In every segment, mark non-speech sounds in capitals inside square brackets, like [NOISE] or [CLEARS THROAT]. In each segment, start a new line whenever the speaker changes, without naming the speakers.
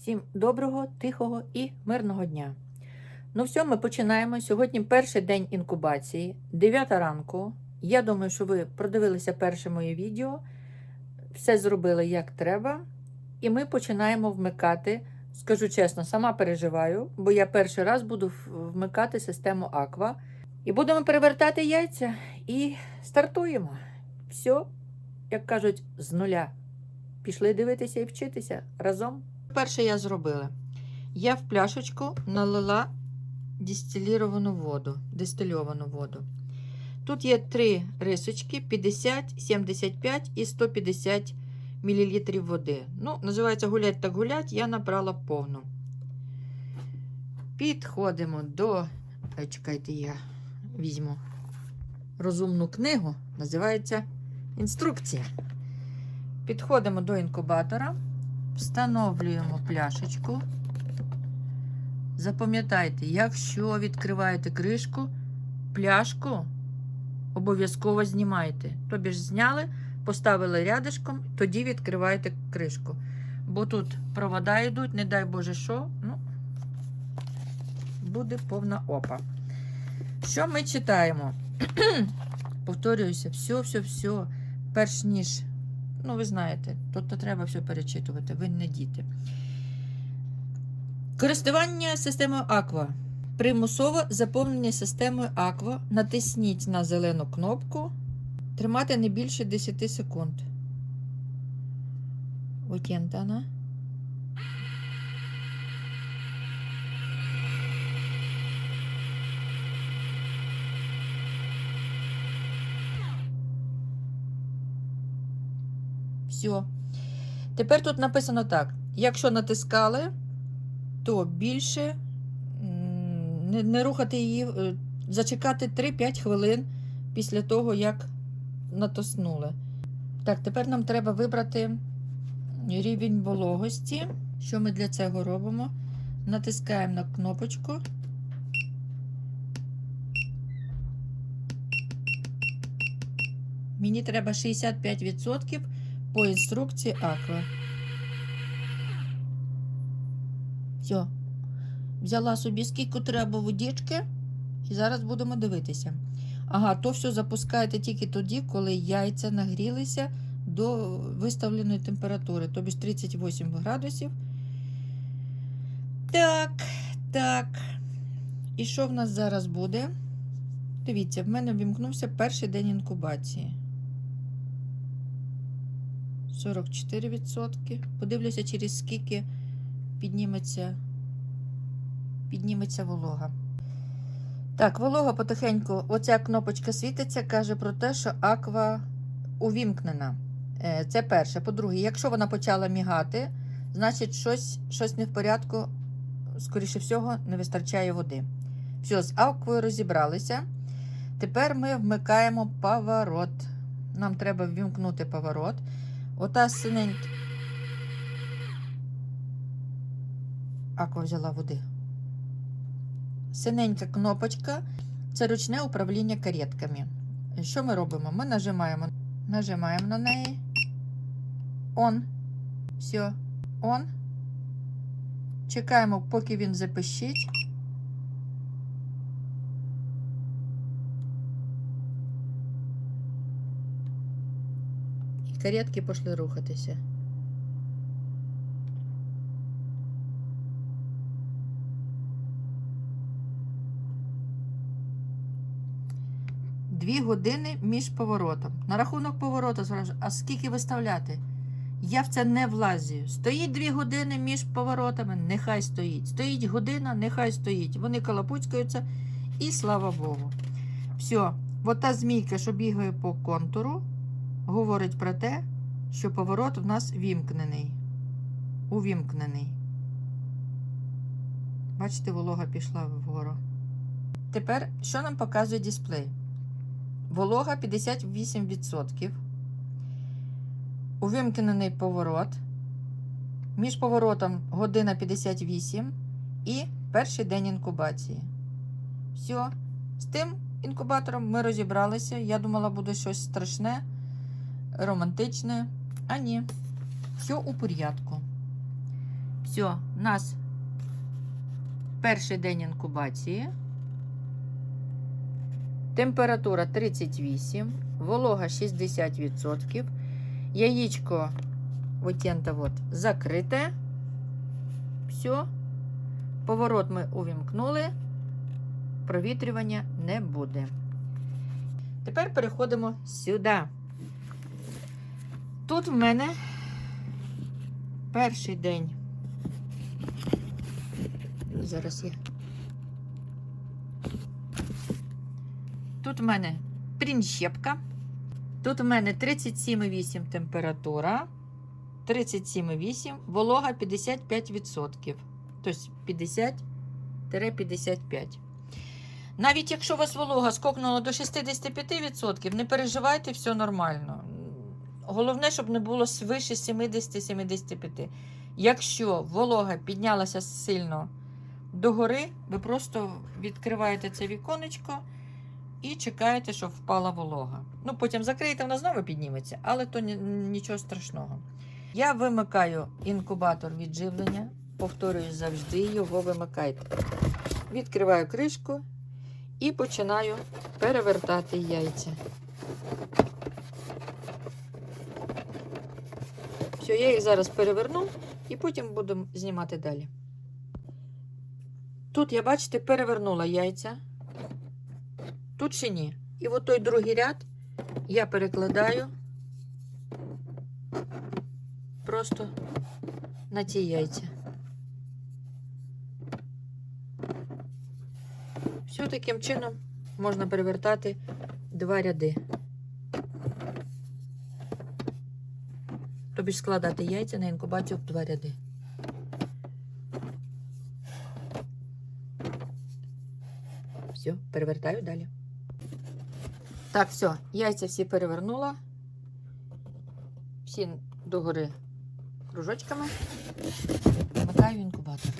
Всім доброго, тихого і мирного дня. Ну, все, ми починаємо. Сьогодні перший день інкубації, 9 ранку. Я думаю, що ви продивилися перше моє відео, все зробили як треба. І ми починаємо вмикати. Скажу чесно, сама переживаю, бо я перший раз буду вмикати систему Аква. І будемо перевертати яйця і стартуємо. Все, як кажуть, з нуля. Пішли дивитися і вчитися разом. Перше я зробила. Я в пляшечку налила дистиліровану воду, дистильовану воду. Тут є три рисочки: 50, 75 і 150 мл води. Ну, називається гулять так гулять, я набрала повну. Підходимо до. Чекайте, я візьму розумну книгу, називається інструкція. Підходимо до інкубатора, встановлюємо пляшечку. Запам'ятайте, якщо відкриваєте кришку, пляшку обов'язково знімайте. Тобі ж зняли, поставили рядишком, тоді відкриваєте кришку. Бо тут провода йдуть, не дай Боже що, ну, буде повна опа. Що ми читаємо? [CLEARS THROAT] Повторююся, все, все, все. Перш ніж, ну ви знаєте, тут треба все перечитувати, ви не діти. Користування системою Аква. Примусово заповнення системою Аква. Натисніть на зелену кнопку. Тримати не більше 10 секунд. Окентана. Все. Тепер тут написано так: якщо натискали, то більше не, не рухати її, е, зачекати 3-5 хвилин після того, як натиснули. Так, тепер нам треба вибрати рівень вологості. Що ми для цього робимо? Натискаємо на кнопочку. Мені треба 65% по інструкції Аква. Все. Взяла собі скільки треба водички, і зараз будемо дивитися. Ага, то все запускаєте тільки тоді, коли яйця нагрілися до виставленої температури, тобі 38 градусів. Так, так. І що в нас зараз буде? Дивіться, в мене вімкнувся перший день інкубації. 44%. Подивлюся, через скільки підніметься, підніметься волога. Так, волога потихеньку, оця кнопочка світиться, каже про те, що аква увімкнена. Е, Це перше. По-друге, якщо вона почала мігати, значить щось, щось не в порядку, скоріше всього, не вистачає води. Все, з аквою розібралися. Тепер ми вмикаємо поворот. Нам треба ввімкнути поворот. Ота синенька. Аква взяла води. Синенька кнопочка це ручне управління каретками. Що ми робимо? Ми нажимаємо, нажимаємо на неї. On. Все. On. Чекаємо, поки він запищить. Каретки пішли рухатися. Дві години між поворотом. На рахунок повороту зразу, а скільки виставляти? Я в це не влазю. Стоїть дві години між поворотами, нехай стоїть. Стоїть година, нехай стоїть. Вони колопуцькаються і слава Богу. Все, от та змійка, що бігає по контуру, говорить про те, що поворот в нас вімкнений. Увімкнений. Бачите, волога пішла вгору. Тепер, що нам показує дисплей? Волога 58%. Увімкнений поворот. Між поворотом година 58 і перший день інкубації. Все. З тим інкубатором ми розібралися. Я думала, буде щось страшне, романтичне. А ні, все у порядку. Все, у нас перший день інкубації. Температура 38, волога 60%. Яєчко вот вот закрите. Все. Поворот ми увімкнули. Провітрювання не буде. Тепер переходимо сюди. Тут в мене перший день. Зараз я. Тут в мене прищепка. Тут в мене 37,8 температура. 37,8, волога 55%. Тобто 50-55. Навіть якщо у вас волога скокнула до 65%, не переживайте, все нормально. Головне, щоб не було свише 70-75. Якщо волога піднялася сильно догори, ви просто відкриваєте це віконечко і чекаєте, щоб впала волога. Ну, потім закриєте, вона знову підніметься, але то нічого страшного. Я вимикаю інкубатор від живлення. Повторюю, завжди його вимикайте. Відкриваю кришку і починаю перевертати яйця. Все, я їх зараз переверну і потім буду знімати далі. Тут я, бачите, перевернула яйця. Тут ще ні. І от той другий ряд я перекладаю просто на ті яйця. Все таким чином можна перевертати два ряди. Тобі ж складати яйця на інкубацію в два ряди. Все, перевертаю далі. Так, все, яйця всі перевернула. Всі догори кружочками. Вмикаю інкубатор.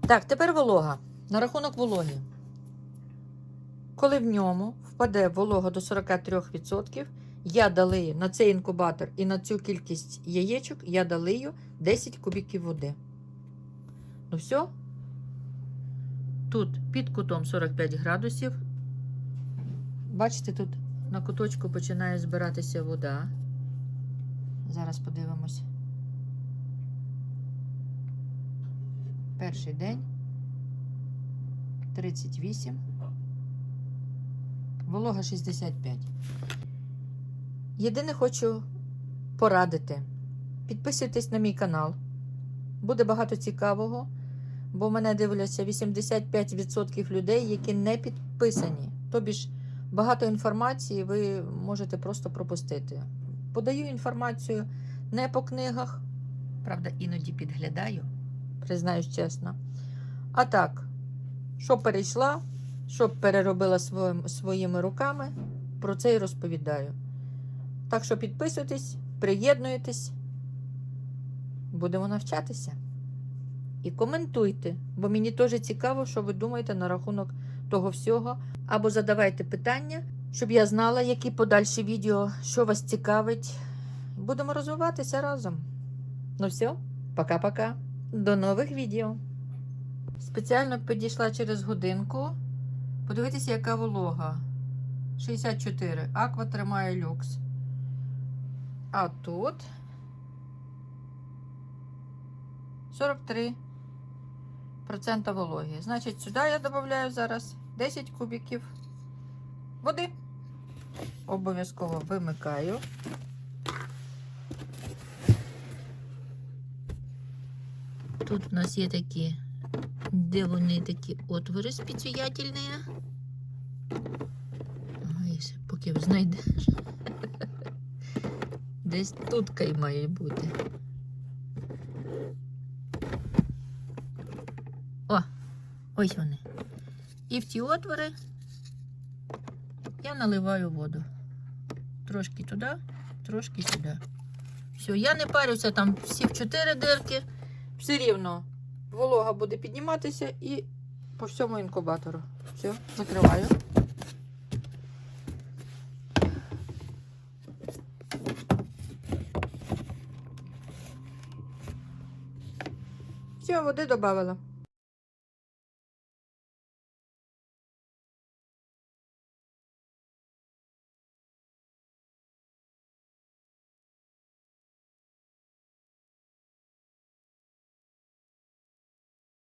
Так, тепер волога. На рахунок вологи. Коли в ньому впаде волога до 43%, я далию на цей інкубатор і на цю кількість яєчок я далию 10 кубіків води. Ну все. Тут під кутом 45 градусів. Бачите, тут на куточку починає збиратися вода. Зараз подивимось. Перший день. 38. Волога 65. Єдине хочу порадити. Підписуйтесь на мій канал. Буде багато цікавого, бо мене дивляться 85% людей, які не підписані. Тобі ж багато інформації ви можете просто пропустити. Подаю інформацію не по книгах, правда, іноді підглядаю, признаюсь чесно. А так, що перейшла, що переробила своїм, своїми руками, про це і розповідаю. Так що підписуйтесь, приєднуйтесь, будемо навчатися. І коментуйте, бо мені теж цікаво, що ви думаєте на рахунок того всього. Або задавайте питання, щоб я знала, які подальші відео, що вас цікавить. Будемо розвиватися разом. Ну все, пока-пока. До нових відео. Спеціально підійшла через годинку. Подивитися, яка волога. 64. Аква тримає люкс. А тут 43 процента вологі. Значить, сюди я додаю зараз 10 кубиків води. Обов'язково вимикаю. Тут у нас є такі, де вони такі отвори спеціятельні. Ще поки знайдеш. Десь тут кай має бути. О, ось вони. І в ті отвори я наливаю воду. Трошки туди, трошки сюди. Все, я не парюся там всі в чотири дирки. Все рівно волога буде підніматися і по всьому інкубатору. Все, закриваю. Все, води додавила.